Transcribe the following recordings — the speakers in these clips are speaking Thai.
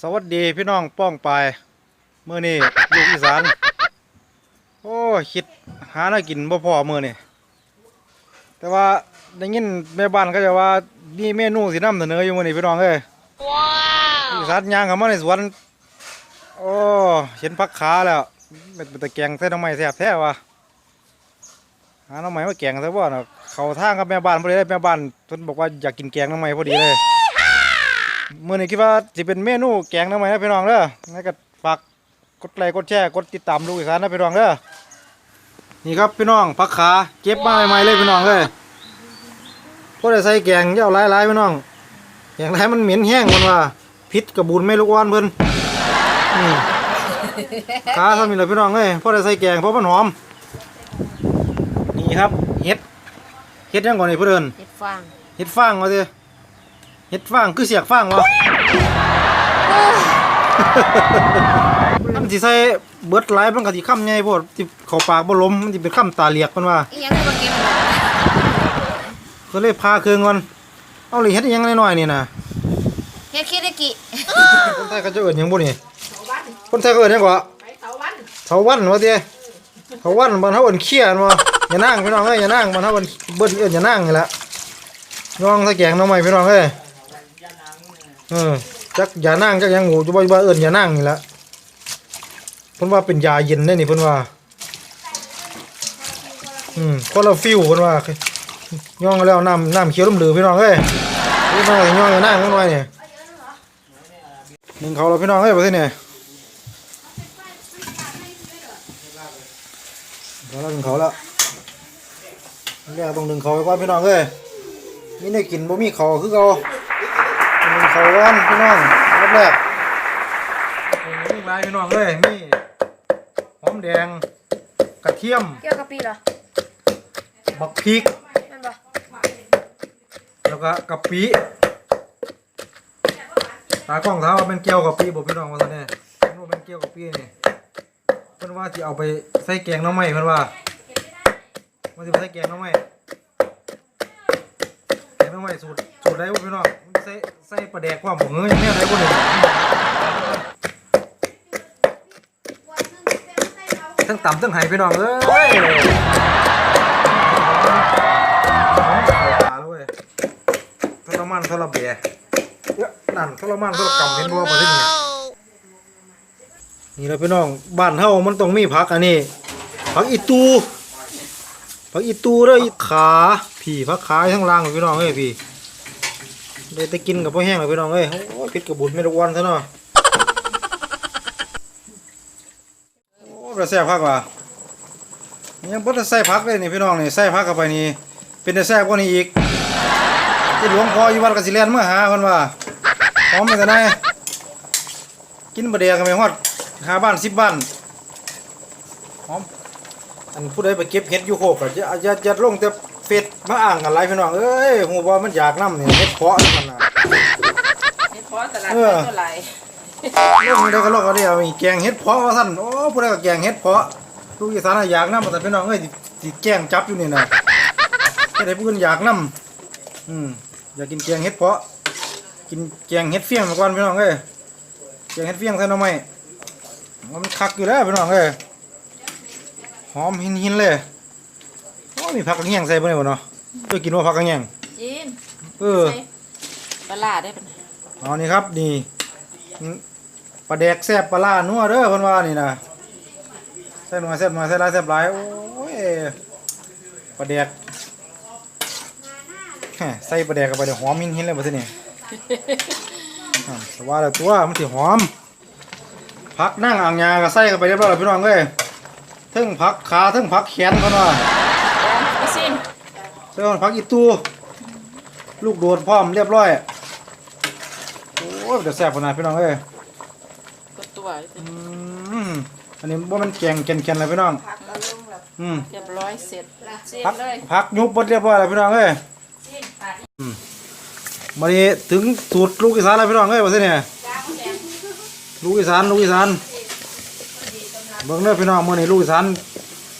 สวัสดีพี่น้องป้องปายเมื่อนี้ลูกอีสาน โอ้คิดหาหน้ากินบ่พอมื้อนี่แต่ว่าได้ยินแม่บ้านก็จะว่ามีเมนูสินำเสนออยู่มื้อนี้พี่น้องเอ้ยลูกอีสานย่างเข้ามาในสวนโอ้เห็นผักขาแล้วเป็นเป็นตะแกงใส่หน้ำไม้แซ่บแท้ว่ะหาหน้ำไม้มาแกงซะบ่เนาะเข้าทางกับแม่บ้านพอดีเลยแม่บ้านเพิ่นบอกว่าอยากกินแกงหน้ำไม้พอดีเลย มื่อนี้คิดว่าจะเป็นเมนูแกงน้ำไหมนะพี่น้องเด้องั้นก็ฝากกดไลค์กดแชร์กดติดตามลูกอีสานนะพี่น้องเด้อนี่ครับพี่น้องผักขาเก็บมาใหม่ๆเลยพี่น้องเลยพวกได้ใส่แกงเจ้าหลายๆพี่น้องแกงไรมันเหม็นแห้งมันว่าพิษกระบุนไม่ลูกอ่อนเพิ่นอืมขาทำนี่เลยพี่น้องเอ้ยพวกได้ใส่แกงเพราะมันหอม นี่ครับเห็ดเห็ดยังก่อนนี่เพื่อนเห็ดฟางเห็ดฟางว่าสิ เห็ดฟางคือเสียกฟางวะมันสิใส่เบิดหลายมันก็สิค้ำใหญ่โพดสิเข้าปากบ่ลมมันสิเป็นค้ำตาเหลียกมันว่าอีหยังให้มากินหมดก็เลยพาเครื่องก่อนเอาเลยเฮ็ดอิหยังน้อยๆนี่นะเฮ็ดคิดได้กี่คนไทยเขาจะเอิ้นหยังบ่นี่คนไทยเขาเอิ้นหยังกว่าเถาวันเถาวันว่าติเถาวันบ้านเฮาเอิ้นเขี้ยนว่าอย่านั่งพี่น้องเอ้ยอย่านั่งบ้านเฮาเอิ้นเบิ้นเอิ้นอย่านั่งนี่แหละย่องใส่แกงหน่อไม้พี่น้องเอ้ย เออจักอย่านั่งจักยังหูจะบ่ว่าเอิ้นอย่านั่งนี่แหละเพิ่นว่าเป็นยาเย็นเด้นี่เพิ่นว่า อืมคนละฟิวเพิ่นว่าย่องแล้วน้ำน้ำเขียวลมเหลือพี่น้องเอ้ยพี่น้องย่องอย่านั่งกันหน่อยนี่หนึ่งเขาเราพี่น้องเอ้ยประเทศเนี่ยเราหนึ่งเขาแล้วแรกต้องหนึ่งเขาไปก่อนพี่น้องเอ้ยมีได้กินบ่มีเขาคือเขา เขาก่อนพี่น้องรอบแรกมีหลายพี่น้องเอ้ยมีหอมแดง กระเทียมเกี่ยวกับปีเหรอบักพริก นั่นบ่แล้วก็กะปิตากล้องถามว่าเป็นเกี๊ยวกะปิบ่พี่น้องว่าซั่นแน่เพิ่นว่าเป็นเกี๊ยวกะปินี่เพิ่นว่าสิเอาไปใส่แกงหน้ำไม้เพิ่นว่าว่าสิไปใส่แกงหน้ำไม้แก งไม้สูตรสูตรใดบ่พี่น้องใส่ใส่ปลาแดกความบ่เงยแนวใดบ่นี่ทั้งต่ำทั้งไห้พี่น้องเอ้ยเอาเว้ยทรมานทรเบียอ้อนั่นทรมานทรกรรมเห็นบ่ประเทศนี้นี่แหละพี่น้องบ้านเฮามันต้องมีผักอันนี้ผักอีตู ผักอีตูเด้ออีขาพี่ผักขาอยู่ข้างล่างพี่น้องเอ้ยพี่ได้แต่กินกับพ่อแห้งเลยพี่น้องเอ้ยโอ้ยพิษกับบุญไม่รบกวนซะเนาะโอ้กระแซ่บผักว่ะยังบ่ได้ใส่ผักเลยนี่พี่น้องนี่ใส่ผักเข้าไปนี่เป็นแต่แซ่บกว่านี้อีกที่หลวงพ่ออยู่วัดกสิเลนเมื่อหาเพิ่นว่าหอมไปแต่ไหนกินบะเดียกันไปฮอดหาบ้านสิบบ้านหอม อันผู้ใดไปเก็บเห็ดอยู่โคกก็จะจะจะลงแต่เฟซมาอ่างกันหลายพี่น้องเอ้ยฮู้ว่ามันอยากนำนี่เฮ็ดเพาะนี่มันน่ะเฮ็ดพอตลาดเออ เท่าไหร่ลงได้ก็ลอกก็ได้เอาอีแกงเห็ดเพาะว่าซั่นโอ้ผู้ใดก็แกงเห็ดเพาะลูกอีสานน่ะอยากนำแต่พี่น้องเอ้ยสิสิแกล้งจับอยู่นี่น่ะผู้ใดผู้อื่นอยากนำอืมอยากกินแกงเห็ดเพาะ กินแกงเห็ดเฟี้ยงมาก่อนพี่น้องเอ้ยแกงเห็ดเฟี้ยงใส่หน่อไม้มันคักอยู่แล้วพี่น้องเอ้ย หอมหินหินๆเลยโอ้มีผักกระเงียงใส่บ่ได้บ่เนาะเคยกินว่าผักกระเงียงจีนเออใส่ปลาร้าได้ปะเอานี่ครับนี่อืมปลาแดกแซ่บปลาล่านัวเด้อเพิ่นว่านี่นะแซ่บหน่อยแซ่บหน่อยแซ่บหลายแซ่บหลายโอ้ยปลาแดกแหม่ใส่ปลาแดกเข้าไปเดี๋ยวหอมหินหินๆเลยบ่ซี่นี่อ่าแต่ว่าแล้วตัวมันสิหอมผักนั่งอ่างยาก็ใส่เข้าไปเรียบร้อยแล้วพี่น้องเอ้ย ทั้งผักขาทั้งผักแขนเพิ่นว่าไปซิมใส่ผักอีตูลูกโดดพร้อมเรียบร้อย โอ้ยเดี๋ยวแซ่บขนาดพี่น้องเอ้ยกดตัวอืมอันนี้ว่ามันแกงแกนๆเลยพี่น้องอืมเรียบร้อยเสร็จเสร็จผักเลยผักยุบหมดเรียบร้อยแล้วพี่น้องเอ้ยอืมมานี้ถึงสูตรลูกอีสานแล้วพี่น้องเอ้ยว่าสิเนี่ยลูกอีสานลูกอีสาน เบิ่งเด้อพี่น้องมื้อนี้ลูกอีสาน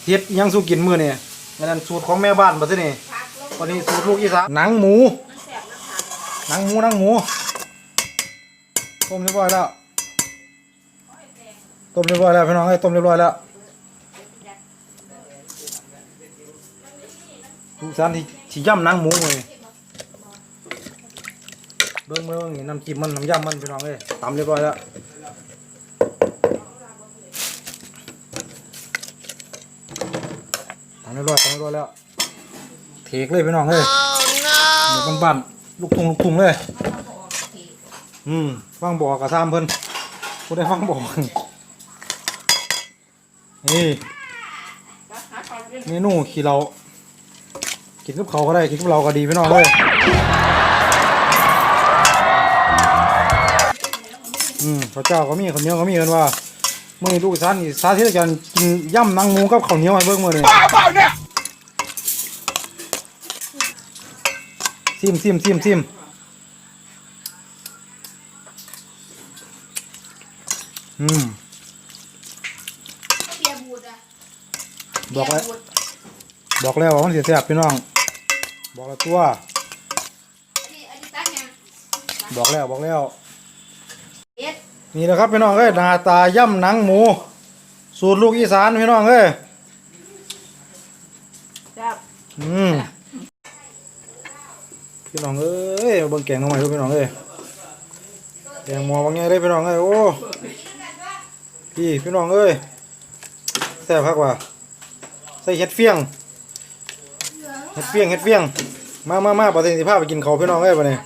เฮ็ดยังสู้กินมื้อนี้อันนั้นสูตรของแม่บ้านบ่สินี่วันนี้สูตรลูกอีสานหนังหมู หนังหมูหนังหมู ต้มเรียบร้อยแล้ว ต้มเรียบร้อยแล้วพี่น้องเอ้ต้มเรียบร้อยแล้วลูกสานที่ที่ย่ำหนังหมูเลยเบิ่งเบิ่งนี่น้ำจิ้มมันน้ำยำมันพี่น้องเอ้ยตำเรียบร้อยแล้ว ตำเรียบร้อยตำเรียบร้อยแล้ว เทกเลยพี่น้องเอ้ยเดี๋ยวบ้านๆลูกทุ่งลูกทุ่งเลย อืมฟังบอกกับซ้ำเพิ่นกูได้ฟังบอก นี่เมนูขี้เรา กินกับเขาวก็ได้กินกับเราก็ดีพี่น้องเลยอืมข้าวเจ้าก็มีข้าวเหนียวก็มีกันว่า มื่อนี้ลูกอีสานนี่สาธิตการกินย่ำหนังหมูกับข้าวเหนียวให้เบิ่งมื้อนี้ซิมซิมซิมซิมอืมเบียร์บูดอะบอกแล้วบอกแล้วว่ามันเสียแซ่บพี่น้อง บอกแล้วตัว อันนี้อันนี้ตั้งยัง บอกแล้วบอกแล้ว เอ็ดนี่แหละครับพี่น้องเอ้ยหน้าตาย่ำหนังหมู สูตรลูกอีสานพี่น้องเอ้ยจับอืมพี่น้องเอ้ยเบิ่งแกงเข้ามาดูพี่น้องเอ้ยแกงหมอบางไงได้พี่น้องเอ้ยโอ้พี่พี่น้องเอ้ยแซ่บคักว่ะใส่เห็ดเฟี้ยงเห็ดเฟี้ยงเห็ดเฟี้ยงมามามาประเทศสิพาไปกินเขาวพี่น้องเอ้ยปะเนี่ย